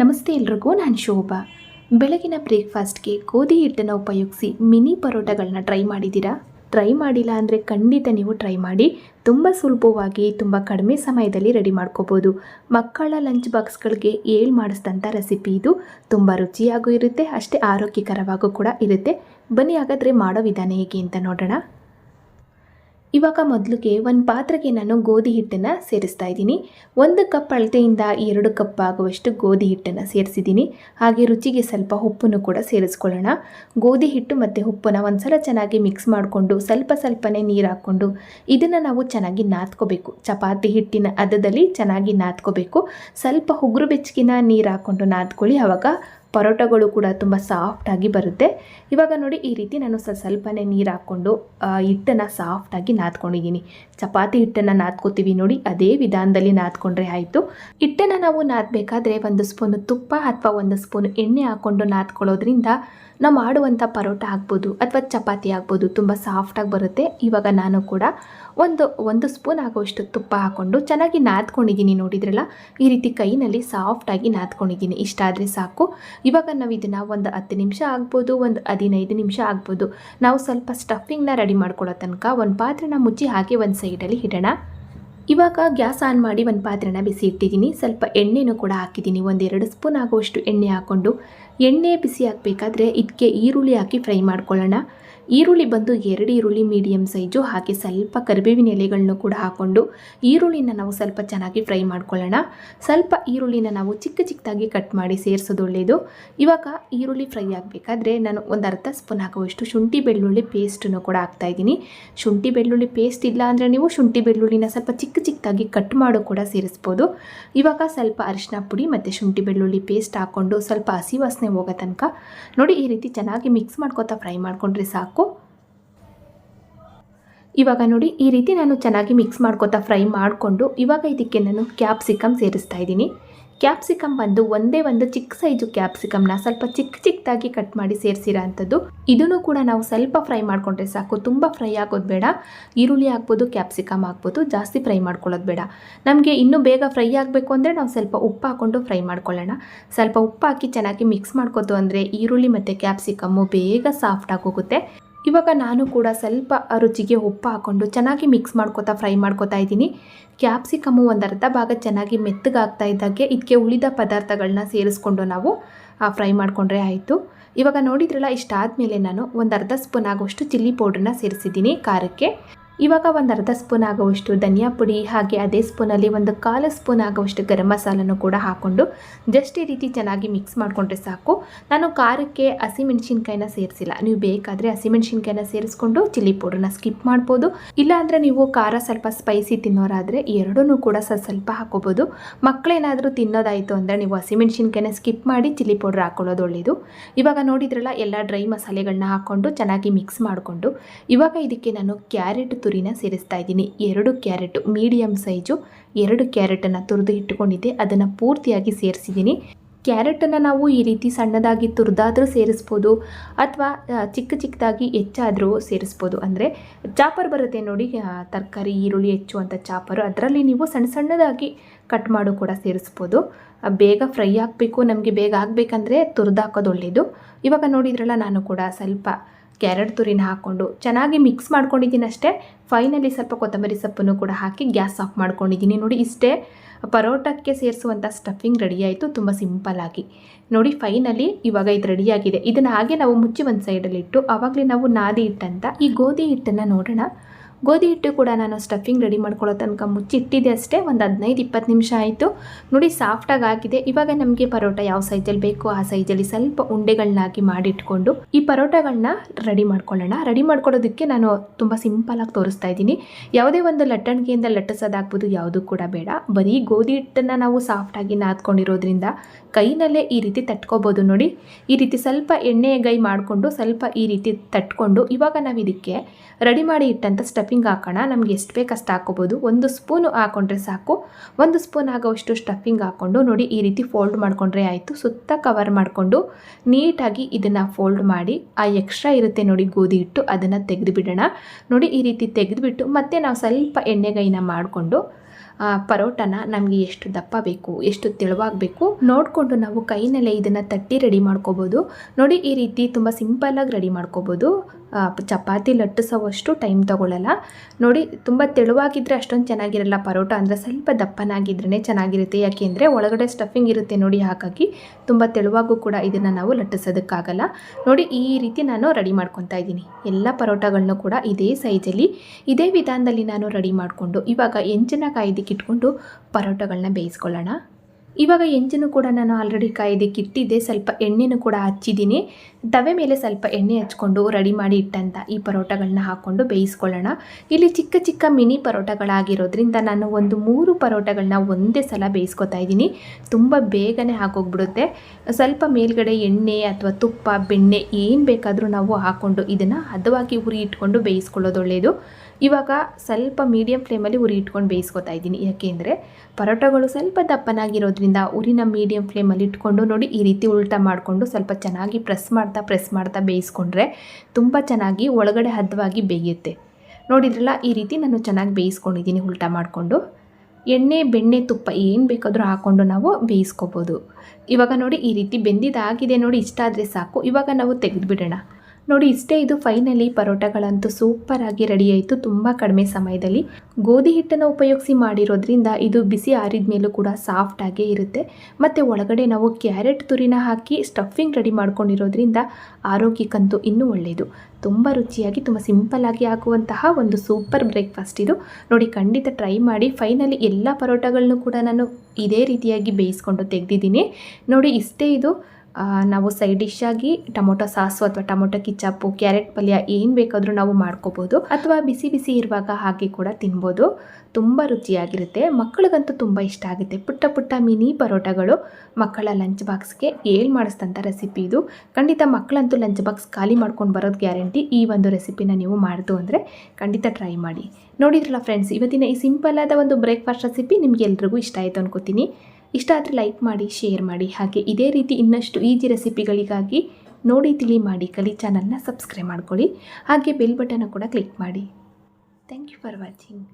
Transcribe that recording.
ನಮಸ್ತೆ ಎಲ್ರಿಗೂ, ನಾನು ಶೋಭಾ. ಬೆಳಗಿನ ಬ್ರೇಕ್ಫಾಸ್ಟ್ಗೆ ಗೋಧಿ ಹಿಟ್ಟನ್ನು ಉಪಯೋಗಿಸಿ ಮಿನಿ ಪರೋಟಗಳನ್ನ ಟ್ರೈ ಮಾಡಿದ್ದೀರಾ? ಟ್ರೈ ಮಾಡಿಲ್ಲ ಅಂದರೆ ಖಂಡಿತ ನೀವು ಟ್ರೈ ಮಾಡಿ. ತುಂಬ ಸುಲಭವಾಗಿ, ತುಂಬ ಕಡಿಮೆ ಸಮಯದಲ್ಲಿ ರೆಡಿ ಮಾಡ್ಕೋಬೋದು. ಮಕ್ಕಳ ಲಂಚ್ ಬಾಕ್ಸ್ಗಳಿಗೆ ಏಳು ಮಾಡಿಸಿದಂಥ ರೆಸಿಪಿ ಇದು. ತುಂಬ ರುಚಿಯಾಗೂ ಇರುತ್ತೆ, ಅಷ್ಟೇ ಆರೋಗ್ಯಕರವಾಗೂ ಕೂಡ ಇರುತ್ತೆ. ಬನ್ನಿ ಹಾಗಾದರೆ ಮಾಡೋ ವಿಧಾನ ಹೇಗೆ ಅಂತ ನೋಡೋಣ. ಇವಾಗ ಮೊದಲಿಗೆ ಒಂದು ಪಾತ್ರೆಗೆ ನಾನು ಗೋಧಿ ಹಿಟ್ಟನ್ನು ಸೇರಿಸ್ತಾ ಇದ್ದೀನಿ. ಒಂದು ಕಪ್ ಅಳತೆಯಿಂದ ಎರಡು ಕಪ್ ಆಗುವಷ್ಟು ಗೋಧಿ ಹಿಟ್ಟನ್ನು ಸೇರಿಸಿದ್ದೀನಿ. ಹಾಗೆ ರುಚಿಗೆ ಸ್ವಲ್ಪ ಉಪ್ಪನ್ನು ಕೂಡ ಸೇರಿಸ್ಕೊಳ್ಳೋಣ. ಗೋಧಿ ಹಿಟ್ಟು ಮತ್ತು ಉಪ್ಪನ್ನು ಒಂದ್ಸಲ ಚೆನ್ನಾಗಿ ಮಿಕ್ಸ್ ಮಾಡಿಕೊಂಡು ಸ್ವಲ್ಪ ಸ್ವಲ್ಪನೇ ನೀರು ಹಾಕ್ಕೊಂಡು ಇದನ್ನು ನಾವು ಚೆನ್ನಾಗಿ ನಾದ್ಕೋಬೇಕು. ಚಪಾತಿ ಹಿಟ್ಟಿನ ಹದದಲ್ಲಿ ಚೆನ್ನಾಗಿ ನಾದ್ಕೋಬೇಕು. ಸ್ವಲ್ಪ ಉಗುರು ಬೆಚ್ಚಗಿನ ನೀರು ಹಾಕ್ಕೊಂಡು ನಾದ್ಕೊಳ್ಳಿ. ಆವಾಗ ಪರೋಟಗಳು ಕೂಡ ತುಂಬ ಸಾಫ್ಟಾಗಿ ಬರುತ್ತೆ. ಇವಾಗ ನೋಡಿ ಈ ರೀತಿ ನಾನು ಸ್ವಲ್ಪ ಸ್ವಲ್ಪನೇ ನೀರು ಹಾಕ್ಕೊಂಡು ಹಿಟ್ಟನ್ನು ಸಾಫ್ಟಾಗಿ ನಾದ್ಕೊಂಡಿದ್ದೀನಿ. ಚಪಾತಿ ಹಿಟ್ಟನ್ನು ನಾದ್ಕೋತೀವಿ ನೋಡಿ, ಅದೇ ವಿಧಾನದಲ್ಲಿ ನಾದ್ಕೊಂಡ್ರೆ ಆಯಿತು. ಹಿಟ್ಟನ್ನು ನಾವು ನಾದಬೇಕಾದ್ರೆ ಒಂದು ಸ್ಪೂನು ತುಪ್ಪ ಅಥವಾ ಒಂದು ಸ್ಪೂನ್ ಎಣ್ಣೆ ಹಾಕ್ಕೊಂಡು ನಾದ್ಕೊಳ್ಳೋದ್ರಿಂದ ನಾವು ಮಾಡುವಂಥ ಪರೋಟ ಆಗ್ಬೋದು ಅಥವಾ ಚಪಾತಿ ಆಗ್ಬೋದು ತುಂಬ ಸಾಫ್ಟಾಗಿ ಬರುತ್ತೆ. ಇವಾಗ ನಾನು ಕೂಡ ಒಂದು ಒಂದು ಸ್ಪೂನ್ ಆಗುವಷ್ಟು ತುಪ್ಪ ಹಾಕ್ಕೊಂಡು ಚೆನ್ನಾಗಿ ನಾದ್ಕೊಂಡಿದ್ದೀನಿ ನೋಡಿದ್ರಲ್ಲ? ಈ ರೀತಿ ಕೈನಲ್ಲಿ ಸಾಫ್ಟಾಗಿ ನಾದ್ಕೊಂಡಿದ್ದೀನಿ. ಇಷ್ಟ ಆದರೆ ಸಾಕು. ಇವಾಗ ನಾವು ಇದನ್ನು ಒಂದು ಹತ್ತು ನಿಮಿಷ ಆಗ್ಬೋದು, ಒಂದು ಹದಿನೈದು ನಿಮಿಷ ಆಗ್ಬೋದು. ನಾವು ಸ್ವಲ್ಪ ಸ್ಟಫಿಂಗ್ನ ರೆಡಿ ಮಾಡ್ಕೊಳ್ಳೋ ತನಕ ಒಂದು ಪಾತ್ರೆನ ಮುಚ್ಚಿ ಹಾಗೆ ಒಂದು ಸೈಡಲ್ಲಿ ಇಡೋಣ. ಇವಾಗ ಗ್ಯಾಸ್ ಆನ್ ಮಾಡಿ ಒಂದು ಪಾತ್ರೆನ ಬಿಸಿ ಇಟ್ಟಿದ್ದೀನಿ. ಸ್ವಲ್ಪ ಎಣ್ಣೆನೂ ಕೂಡ ಹಾಕಿದ್ದೀನಿ. ಒಂದೆರಡು ಸ್ಪೂನ್ ಆಗುವಷ್ಟು ಎಣ್ಣೆ ಹಾಕ್ಕೊಂಡು. ಎಣ್ಣೆ ಬಿಸಿ ಹಾಕಬೇಕಾದ್ರೆ ಇದಕ್ಕೆ ಈರುಳ್ಳಿ ಹಾಕಿ ಫ್ರೈ ಮಾಡ್ಕೊಳ್ಳೋಣ. ಈರುಳ್ಳಿ ಬಂದು ಎರಡು ಈರುಳ್ಳಿ ಮೀಡಿಯಮ್ ಸೈಜು ಹಾಗೆ ಸ್ವಲ್ಪ ಕರಿಬೇವಿನ ಎಲೆಗಳನ್ನು ಕೂಡ ಹಾಕ್ಕೊಂಡು ಈರುಳ್ಳಿನ ನಾವು ಸ್ವಲ್ಪ ಚೆನ್ನಾಗಿ ಫ್ರೈ ಮಾಡ್ಕೊಳ್ಳೋಣ. ಸ್ವಲ್ಪ ಈರುಳ್ಳಿನ ನಾವು ಚಿಕ್ಕ ಚಿಕ್ಕದಾಗಿ ಕಟ್ ಮಾಡಿ ಸೇರಿಸೋದು ಒಳ್ಳೆಯದು ಇವಾಗ ಈರುಳ್ಳಿ ಫ್ರೈ ಆಗಬೇಕಾದ್ರೆ ನಾನು ಒಂದು ಅರ್ಧ ಸ್ಪೂನ್ ಹಾಕುವಷ್ಟು ಶುಂಠಿ ಬೆಳ್ಳುಳ್ಳಿ ಪೇಸ್ಟನ್ನು ಕೂಡ ಹಾಕ್ತಾಯಿದ್ದೀನಿ ಶುಂಠಿ ಬೆಳ್ಳುಳ್ಳಿ ಪೇಸ್ಟ್ ಇಲ್ಲ ಅಂದರೆ ನೀವು ಶುಂಠಿ ಬೆಳ್ಳುಳ್ಳಿನ ಸ್ವಲ್ಪ ಚಿಕ್ಕ ಚಿಕ್ಕದಾಗಿ ಕಟ್ ಮಾಡೋ ಕೂಡ ಸೇರಿಸ್ಬೋದು. ಇವಾಗ ಸ್ವಲ್ಪ ಅರಿಶಿನ ಪುಡಿ ಮತ್ತು ಶುಂಠಿ ಬೆಳ್ಳುಳ್ಳಿ ಪೇಸ್ಟ್ ಹಾಕ್ಕೊಂಡು ಸ್ವಲ್ಪ ಹಸಿ ವಾಸನೆ ಹೋಗೋ ತನಕ ನೋಡಿ ಈ ರೀತಿ ಚೆನ್ನಾಗಿ ಮಿಕ್ಸ್ ಮಾಡ್ಕೋತಾ ಫ್ರೈ ಮಾಡಿಕೊಂಡ್ರೆ ಸಾಕು. ಇವಾಗ ನೋಡಿ, ಈ ರೀತಿ ನಾನು ಚೆನ್ನಾಗಿ ಮಿಕ್ಸ್ ಮಾಡ್ಕೋತಾ ಫ್ರೈ ಮಾಡಿಕೊಂಡು, ಇವಾಗ ಇದಕ್ಕೆ ನಾನು ಕ್ಯಾಪ್ಸಿಕಮ್ ಸೇರಿಸ್ತಾ ಇದ್ದೀನಿ. ಕ್ಯಾಪ್ಸಿಕಮ್ ಬಂದು ಒಂದೇ ಒಂದು ಚಿಕ್ಕ ಸೈಜು ಕ್ಯಾಪ್ಸಿಕಮ್ನ ಸ್ವಲ್ಪ ಚಿಕ್ಕ ಚಿಕ್ಕದಾಗಿ ಕಟ್ ಮಾಡಿ ಸೇರಿಸಿರೋ ಅಂಥದ್ದು. ಇದನ್ನು ಕೂಡ ನಾವು ಸ್ವಲ್ಪ ಫ್ರೈ ಮಾಡಿಕೊಂಡ್ರೆ ಸಾಕು. ತುಂಬ ಫ್ರೈ ಆಗೋದು ಬೇಡ. ಈರುಳ್ಳಿ ಹಾಕ್ಬೋದು ಕ್ಯಾಪ್ಸಿಕಮ್ ಹಾಕ್ಬೋದು, ಜಾಸ್ತಿ ಫ್ರೈ ಮಾಡ್ಕೊಳ್ಳೋದು ಬೇಡ. ನಮಗೆ ಇನ್ನೂ ಬೇಗ ಫ್ರೈ ಆಗಬೇಕು ಅಂದರೆ ನಾವು ಸ್ವಲ್ಪ ಉಪ್ಪು ಹಾಕ್ಕೊಂಡು ಫ್ರೈ ಮಾಡ್ಕೊಳ್ಳೋಣ. ಸ್ವಲ್ಪ ಉಪ್ಪು ಹಾಕಿ ಚೆನ್ನಾಗಿ ಮಿಕ್ಸ್ ಮಾಡ್ಕೋತು ಅಂದರೆ ಈರುಳ್ಳಿ ಮತ್ತು ಕ್ಯಾಪ್ಸಿಕಮ್ಮು ಬೇಗ ಸಾಫ್ಟಾಗಿ ಹೋಗುತ್ತೆ. ಇವಾಗ ನಾನು ಕೂಡ ಸ್ವಲ್ಪ ರುಚಿಗೆ ಉಪ್ಪು ಹಾಕ್ಕೊಂಡು ಚೆನ್ನಾಗಿ ಮಿಕ್ಸ್ ಮಾಡ್ಕೋತಾ ಫ್ರೈ ಮಾಡ್ಕೊತಾ ಇದ್ದೀನಿ. ಕ್ಯಾಪ್ಸಿಕಮ್ಮು ಒಂದು ಅರ್ಧ ಭಾಗ ಚೆನ್ನಾಗಿ ಮೆತ್ತಗಾಗ್ತಾ ಇದ್ದಾಗೆ ಇದಕ್ಕೆ ಉಳಿದ ಪದಾರ್ಥಗಳನ್ನ ಸೇರಿಸ್ಕೊಂಡು ನಾವು ಫ್ರೈ ಮಾಡಿಕೊಂಡ್ರೆ ಆಯಿತು. ಇವಾಗ ನೋಡಿದ್ರಲ್ಲ, ಇಷ್ಟಾದಮೇಲೆ ನಾನು ಒಂದು ಅರ್ಧ ಸ್ಪೂನ್ ಆಗುವಷ್ಟು ಚಿಲ್ಲಿ ಪೌಡ್ರನ್ನ ಸೇರಿಸಿದ್ದೀನಿ, ಖಾರಕ್ಕೆ. ಇವಾಗ ಒಂದು ಅರ್ಧ ಸ್ಪೂನ್ ಆಗುವಷ್ಟು ಧನಿಯಾ ಪುಡಿ, ಹಾಗೆ ಅದೇ ಸ್ಪೂನಲ್ಲಿ ಒಂದು ಕಾಲು ಸ್ಪೂನ್ ಆಗುವಷ್ಟು ಗರಂ ಮಸಾಲನ್ನು ಕೂಡ ಹಾಕ್ಕೊಂಡು ಜಸ್ಟ್ ಈ ರೀತಿ ಚೆನ್ನಾಗಿ ಮಿಕ್ಸ್ ಮಾಡಿಕೊಂಡ್ರೆ ಸಾಕು. ನಾನು ಖಾರಕ್ಕೆ ಹಸಿಮೆಣ್ಸಿನ್ಕಾಯಿನ ಸೇರಿಸಿಲ್ಲ. ನೀವು ಬೇಕಾದರೆ ಹಸಿಮೆಣಸಿನ್ಕಾಯಿನ ಸೇರಿಸ್ಕೊಂಡು ಚಿಲ್ಲಿ ಪೌಡ್ರನ್ನ ಸ್ಕಿಪ್ ಮಾಡ್ಬೋದು. ಇಲ್ಲಾಂದರೆ ನೀವು ಖಾರ ಸ್ವಲ್ಪ ಸ್ಪೈಸಿ ತಿನ್ನೋರಾದರೆ ಎರಡೂ ಕೂಡ ಸ್ವಲ್ಪ ಸ್ವಲ್ಪ ಹಾಕೋಬೋದು. ಮಕ್ಕಳೇನಾದರೂ ತಿನ್ನೋದಾಯಿತು ಅಂದರೆ ನೀವು ಹಸಿಮೆಣಸಿನ್ಕಾಯಿನ ಸ್ಕಿಪ್ ಮಾಡಿ ಚಿಲ್ಲಿ ಪೌಡ್ರ್ ಹಾಕೊಳ್ಳೋದು ಒಳ್ಳೆಯದು ಇವಾಗ ನೋಡಿದ್ರಲ್ಲ, ಎಲ್ಲ ಡ್ರೈ ಮಸಾಲೆಗಳನ್ನ ಹಾಕ್ಕೊಂಡು ಚೆನ್ನಾಗಿ ಮಿಕ್ಸ್ ಮಾಡಿಕೊಂಡು. ಇವಾಗ ಇದಕ್ಕೆ ನಾನು ಕ್ಯಾರೆಟ್ ತುರಿನ ಸೇರಿಸ್ತಾ ಇದ್ದೀನಿ. ಎರಡು ಕ್ಯಾರೆಟ್ ಮೀಡಿಯಮ್ ಸೈಜು ಎರಡು ಕ್ಯಾರೆಟನ್ನು ತುರಿದು ಇಟ್ಟುಕೊಂಡಿದ್ದೆ. ಅದನ್ನು ಪೂರ್ತಿಯಾಗಿ ಸೇರಿಸಿದ್ದೀನಿ. ಕ್ಯಾರೆಟನ್ನು ನಾವು ಈ ರೀತಿ ಸಣ್ಣದಾಗಿ ತುರಿದಾದರೂ ಸೇರಿಸ್ಬೋದು ಅಥವಾ ಚಿಕ್ಕ ಚಿಕ್ಕದಾಗಿ ಹೆಚ್ಚಾದರೂ ಸೇರಿಸ್ಬೋದು. ಅಂದರೆ ಚಾಪರ್ ಬರುತ್ತೆ ನೋಡಿ ತರಕಾರಿ, ಈರುಳ್ಳಿ ಹೆಚ್ಚುವಂಥ ಚಾಪರು. ಅದರಲ್ಲಿ ನೀವು ಸಣ್ಣ ಸಣ್ಣದಾಗಿ ಕಟ್ ಮಾಡು ಕೂಡ ಸೇರಿಸ್ಬೋದು. ಬೇಗ ಫ್ರೈ ಆಗಬೇಕು. ನಮಗೆ ಬೇಗ ಆಗಬೇಕಂದ್ರೆ ತುರಿದಾಕೋದು ಒಳ್ಳೆಯದು ಇವಾಗ ನೋಡಿದ್ರಲ್ಲ, ನಾನು ಕೂಡ ಸ್ವಲ್ಪ ಕ್ಯಾರೆಟ್ ತುರಿನ ಹಾಕ್ಕೊಂಡು ಚೆನ್ನಾಗಿ ಮಿಕ್ಸ್ ಮಾಡ್ಕೊಂಡಿದ್ದೀನಿ ಅಷ್ಟೇ. ಫೈನಲಿ ಸ್ವಲ್ಪ ಕೊತ್ತಂಬರಿ ಸೊಪ್ಪನ್ನು ಕೂಡ ಹಾಕಿ ಗ್ಯಾಸ್ ಆಫ್ ಮಾಡ್ಕೊಂಡಿದ್ದೀನಿ. ನೋಡಿ, ಇಷ್ಟೇ ಪರೋಟಕ್ಕೆ ಸೇರಿಸುವಂಥ ಸ್ಟಫಿಂಗ್ ರೆಡಿ ಆಯಿತು. ತುಂಬ ಸಿಂಪಲ್ಲಾಗಿ ನೋಡಿ, ಫೈನಲಿ ಇವಾಗ ಇದು ರೆಡಿಯಾಗಿದೆ ಇದನ್ನು ಹಾಗೆ ನಾವು ಮುಚ್ಚಿ ಒಂದು ಸೈಡಲ್ಲಿಟ್ಟು ಆವಾಗಲೇ ನಾವು ನಾದಿ ಹಿಟ್ಟಂತ ಈ ಗೋಧಿ ಹಿಟ್ಟನ್ನು ನೋಡೋಣ. ಗೋಧಿ ಹಿಟ್ಟು ಕೂಡ ನಾನು ಸ್ಟಫಿಂಗ್ ರೆಡಿ ಮಾಡ್ಕೊಳ್ಳೋ ತನಕ ಮುಚ್ಚಿಟ್ಟಿದ್ದೆ ಅಷ್ಟೇ, ಒಂದು ಹದಿನೈದು ಇಪ್ಪತ್ತು ನಿಮಿಷ ಆಯಿತು. ನೋಡಿ ಸಾಫ್ಟಾಗಿ ಆಗಿದೆ. ಇವಾಗ ನಮಗೆ ಪರೋಟ ಯಾವ ಸೈಜಲ್ಲಿ ಬೇಕು, ಆ ಸೈಜಲ್ಲಿ ಸ್ವಲ್ಪ ಉಂಡೆಗಳನ್ನಾಗಿ ಮಾಡಿಟ್ಕೊಂಡು ಈ ಪರೋಟಗಳನ್ನ ರೆಡಿ ಮಾಡ್ಕೊಳ್ಳೋಣ. ರೆಡಿ ಮಾಡ್ಕೊಳ್ಳೋದಕ್ಕೆ ನಾನು ತುಂಬ ಸಿಂಪಲಾಗಿ ತೋರಿಸ್ತಾ ಇದ್ದೀನಿ. ಯಾವುದೇ ಒಂದು ಲಟ್ಟಣಿಗೆಯಿಂದ ಲಟ್ಟಿಸೋದಾಗ್ಬೋದು, ಯಾವುದೂ ಕೂಡ ಬೇಡ. ಬರೀ ಗೋಧಿ ಹಿಟ್ಟನ್ನು ನಾವು ಸಾಫ್ಟಾಗಿ ನಾದ್ಕೊಂಡಿರೋದ್ರಿಂದ ಕೈನಲ್ಲೇ ಈ ರೀತಿ ತಟ್ಕೋಬೋದು ನೋಡಿ. ಈ ರೀತಿ ಸ್ವಲ್ಪ ಎಣ್ಣೆ ಗೈ ಮಾಡಿಕೊಂಡು ಸ್ವಲ್ಪ ಈ ರೀತಿ ತಟ್ಕೊಂಡು ಇವಾಗ ನಾವು ಇದಕ್ಕೆ ರೆಡಿ ಮಾಡಿ ಇಟ್ಟಂಥ ಸ್ಟಫಿಂಗ್ ಹಾಕೋಣ. ನಮ್ಗೆ ಎಷ್ಟು ಬೇಕು ಅಷ್ಟು ಹಾಕೋಬೋದು. ಒಂದು ಸ್ಪೂನು ಹಾಕೊಂಡ್ರೆ ಸಾಕು. ಒಂದು ಸ್ಪೂನ್ ಆಗೋವಷ್ಟು ಸ್ಟಫಿಂಗ್ ಹಾಕ್ಕೊಂಡು ನೋಡಿ ಈ ರೀತಿ ಫೋಲ್ಡ್ ಮಾಡಿಕೊಂಡ್ರೆ ಆಯಿತು. ಸುತ್ತ ಕವರ್ ಮಾಡಿಕೊಂಡು ನೀಟಾಗಿ ಇದನ್ನು ಫೋಲ್ಡ್ ಮಾಡಿ, ಆ ಎಕ್ಸ್ಟ್ರಾ ಇರುತ್ತೆ ನೋಡಿ ಗೋಧಿ ಇಟ್ಟು ಅದನ್ನು ತೆಗೆದು ಬಿಡೋಣ ನೋಡಿ ಈ ರೀತಿ ತೆಗೆದುಬಿಟ್ಟು ಮತ್ತೆ ನಾವು ಸ್ವಲ್ಪ ಎಣ್ಣೆಗೈನ ಮಾಡಿಕೊಂಡು ಪರೋಟನ ನಮಗೆ ಎಷ್ಟು ದಪ್ಪ ಬೇಕು, ಎಷ್ಟು ತೆಳುವಾಗಬೇಕು ನೋಡಿಕೊಂಡು ನಾವು ಕೈನಲ್ಲೇ ಇದನ್ನು ತಟ್ಟಿ ರೆಡಿ ಮಾಡ್ಕೋಬೋದು. ನೋಡಿ ಈ ರೀತಿ ತುಂಬ ಸಿಂಪಲ್ಲಾಗಿ ರೆಡಿ ಮಾಡ್ಕೋಬೋದು. ಚಪಾತಿ ಲಟ್ಟಿಸೋವಷ್ಟು ಟೈಮ್ ತಗೊಳ್ಳಲ್ಲ ನೋಡಿ, ತುಂಬ ತೆಳುವಾಗಿದ್ದರೆ ಅಷ್ಟೊಂದು ಚೆನ್ನಾಗಿರಲ್ಲ ಪರೋಟ. ಅಂದರೆ ಸ್ವಲ್ಪ ದಪ್ಪನಾಗಿದ್ರೇ ಚೆನ್ನಾಗಿರುತ್ತೆ. ಯಾಕೆಂದರೆ ಒಳಗಡೆ ಸ್ಟಫಿಂಗ್ ಇರುತ್ತೆ ನೋಡಿ, ಹಾಗಾಗಿ ತುಂಬ ತೆಳುವಾಗೂ ಕೂಡ ಇದನ್ನು ನಾವು ಲಟ್ಟಿಸೋದಕ್ಕಾಗಲ್ಲ. ನೋಡಿ, ಈ ರೀತಿ ನಾನು ರೆಡಿ ಮಾಡ್ಕೊತಾ ಇದ್ದೀನಿ. ಎಲ್ಲ ಪರೋಟಗಳನ್ನೂ ಕೂಡ ಇದೇ ಸೈಜಲ್ಲಿ ಇದೇ ವಿಧಾನದಲ್ಲಿ ನಾನು ರೆಡಿ ಮಾಡಿಕೊಂಡು ಇವಾಗ ಎಂಚಿನ ಕಾಯ್ದಿಕ್ಕಿಟ್ಕೊಂಡು ಪರೋಟಗಳನ್ನ ಬೇಯಿಸ್ಕೊಳ್ಳೋಣ. ಇವಾಗ ಎಂಜನ್ನು ಕೂಡ ನಾನು ಆಲ್ರೆಡಿ ಕಾಯ್ದಕ್ಕೆ ಇಟ್ಟಿದ್ದೆ ಸ್ವಲ್ಪ ಎಣ್ಣೆನೂ ಕೂಡ ಹಚ್ಚಿದ್ದೀನಿ. ತವೆ ಮೇಲೆ ಸ್ವಲ್ಪ ಎಣ್ಣೆ ಹಚ್ಕೊಂಡು ರೆಡಿ ಮಾಡಿ ಇಟ್ಟಂಥ ಈ ಪರೋಟಗಳನ್ನ ಹಾಕ್ಕೊಂಡು ಬೇಯಿಸ್ಕೊಳ್ಳೋಣ. ಇಲ್ಲಿ ಚಿಕ್ಕ ಚಿಕ್ಕ ಮಿನಿ ಪರೋಟಗಳಾಗಿರೋದ್ರಿಂದ ನಾನು ಒಂದು ಮೂರು ಪರೋಟಗಳನ್ನ ಒಂದೇ ಸಲ ಬೇಯಿಸ್ಕೊತಾ ಇದ್ದೀನಿ. ತುಂಬ ಬೇಗನೆ ಹಾಕೋಗ್ಬಿಡುತ್ತೆ. ಸ್ವಲ್ಪ ಮೇಲ್ಗಡೆ ಎಣ್ಣೆ ಅಥವಾ ತುಪ್ಪ, ಬೆಣ್ಣೆ ಏನು ಬೇಕಾದರೂ ನಾವು ಹಾಕ್ಕೊಂಡು ಇದನ್ನು ಹದವಾಗಿ ಉರಿ ಇಟ್ಕೊಂಡು ಬೇಯಿಸ್ಕೊಳ್ಳೋದು ಒಳ್ಳೆಯದು ಇವಾಗ ಸ್ವಲ್ಪ ಮೀಡಿಯಮ್ ಫ್ಲೇಮಲ್ಲಿ ಉರಿ ಇಟ್ಕೊಂಡು ಬೇಯಿಸ್ಕೊತಾ ಇದ್ದೀನಿ. ಯಾಕೆಂದರೆ ಪರೋಟಗಳು ಸ್ವಲ್ಪ ದಪ್ಪನಾಗಿರೋದ್ರಿಂದ ಉರಿನ ಮೀಡಿಯಮ್ ಫ್ಲೇಮಲ್ಲಿ ಇಟ್ಕೊಂಡು ನೋಡಿ ಈ ರೀತಿ ಉಲ್ಟಾ ಮಾಡಿಕೊಂಡು ಸ್ವಲ್ಪ ಚೆನ್ನಾಗಿ ಪ್ರೆಸ್ ಮಾಡ್ತಾ ಪ್ರೆಸ್ ಮಾಡ್ತಾ ಬೇಯಿಸ್ಕೊಂಡ್ರೆ ತುಂಬ ಚೆನ್ನಾಗಿ ಒಳಗಡೆ ಹದವಾಗಿ ಬೇಯುತ್ತೆ. ನೋಡಿದ್ರಲ್ಲ, ಈ ರೀತಿ ನಾನು ಚೆನ್ನಾಗಿ ಬೇಯಿಸ್ಕೊಂಡಿದ್ದೀನಿ ಉಲ್ಟಾ ಮಾಡಿಕೊಂಡು. ಎಣ್ಣೆ, ಬೆಣ್ಣೆ, ತುಪ್ಪ ಏನು ಬೇಕಾದರೂ ಹಾಕ್ಕೊಂಡು ನಾವು ಬೇಯಿಸ್ಕೋಬೋದು. ಇವಾಗ ನೋಡಿ ಈ ರೀತಿ ಬೆಂದಿದ್ದಾಗಿದೆ ನೋಡಿ, ಇಷ್ಟ ಆದರೆ ಸಾಕು. ಇವಾಗ ನಾವು ತೆಗೆದುಬಿಡೋಣ. ನೋಡಿ, ಇಷ್ಟೇ ಇದು ಫೈನಲಿ ಪರೋಟಗಳಂತೂ ಸೂಪರಾಗಿ ರೆಡಿ ಆಯಿತು, ತುಂಬ ಕಡಿಮೆ ಸಮಯದಲ್ಲಿ. ಗೋಧಿ ಹಿಟ್ಟನ್ನು ಉಪಯೋಗಿಸಿ ಮಾಡಿರೋದ್ರಿಂದ ಇದು ಬಿಸಿ ಆರಿದ ಮೇಲೂ ಕೂಡ ಸಾಫ್ಟ್ ಆಗೇ ಇರುತ್ತೆ. ಮತ್ತು ಒಳಗಡೆ ನಾವು ಕ್ಯಾರೆಟ್ ತುರಿನ ಹಾಕಿ ಸ್ಟಫಿಂಗ್ ರೆಡಿ ಮಾಡ್ಕೊಂಡಿರೋದ್ರಿಂದ ಆರೋಗ್ಯಕ್ಕಂತೂ ಇನ್ನೂ ಒಳ್ಳೆಯದು ತುಂಬ ರುಚಿಯಾಗಿ, ತುಂಬ ಸಿಂಪಲ್ಲಾಗಿ ಹಾಕುವಂತಹ ಒಂದು ಸೂಪರ್ ಬ್ರೇಕ್ಫಾಸ್ಟ್ ಇದು. ನೋಡಿ, ಖಂಡಿತ ಟ್ರೈ ಮಾಡಿ ಫೈನಲಿ ಎಲ್ಲ ಪರೋಟಗಳನ್ನು ಕೂಡ ನಾನು ಇದೇ ರೀತಿಯಾಗಿ ಬೇಯಿಸ್ಕೊಂಡು ತೆಗೆದಿದ್ದೀನಿ. ನೋಡಿ, ಇಷ್ಟೇ ಇದು. ನಾವು ಸೈಡ್ ಡಿಶ್ ಆಗಿ ಟೊಮೊಟೊ ಸಾಸು ಅಥವಾ ಟೊಮೊಟೊ ಕಿಚಪ್ಪು ಕ್ಯಾರೆಟ್ ಪಲ್ಯ ಏನು ಬೇಕಾದರೂ ನಾವು ಮಾಡ್ಕೋಬೋದು. ಅಥವಾ ಬಿಸಿ ಬಿಸಿ ಇರುವಾಗ ಹಾಗೆ ಕೂಡ ತಿನ್ಬೋದು. ತುಂಬ ರುಚಿಯಾಗಿರುತ್ತೆ. ಮಕ್ಕಳಿಗಂತೂ ತುಂಬ ಇಷ್ಟ ಆಗುತ್ತೆ. ಪುಟ್ಟ ಪುಟ್ಟ ಮಿನಿ ಪರೋಟಗಳು ಮಕ್ಕಳ ಲಂಚ್ ಬಾಕ್ಸ್ಗೆ ಏಳು ಮಾಡಿಸ್ತಂಥ ರೆಸಿಪಿ ಇದು. ಖಂಡಿತ ಮಕ್ಕಳಂತೂ ಲಂಚ್ ಬಾಕ್ಸ್ ಖಾಲಿ ಮಾಡ್ಕೊಂಡು ಬರೋದು ಗ್ಯಾರಂಟಿ ಈ ಒಂದು ರೆಸಿಪಿನ ನೀವು ಮಾಡ್ತು ಅಂದರೆ ಖಂಡಿತ ಟ್ರೈ ಮಾಡಿ. ನೋಡಿದ್ರಲ್ಲ ಫ್ರೆಂಡ್ಸ್ ಇವತ್ತಿನ ಈ ಸಿಂಪಲ್ ಆದ ಒಂದು ಬ್ರೇಕ್ಫಾಸ್ಟ್ ರೆಸಿಪಿ ನಿಮಗೆಲ್ರಿಗೂ ಇಷ್ಟ ಆಯಿತು ಅನ್ಕೋತೀನಿ. ಇಷ್ಟ ಆದರೆ ಲೈಕ್ ಮಾಡಿ ಶೇರ್ ಮಾಡಿ. ಹಾಗೆ ಇದೇ ರೀತಿ ಇನ್ನಷ್ಟು ಈಜಿ ರೆಸಿಪಿಗಳಿಗಾಗಿ ನೋಡಿ, ತಿಳಿ ಮಾಡಿ, ಕಲಿ ಚಾನಲ್ನ ಸಬ್ಸ್ಕ್ರೈಬ್ ಮಾಡ್ಕೊಳ್ಳಿ. ಹಾಗೆ ಬೆಲ್ ಬಟನ್ ಕೂಡ ಕ್ಲಿಕ್ ಮಾಡಿ. Thank you for watching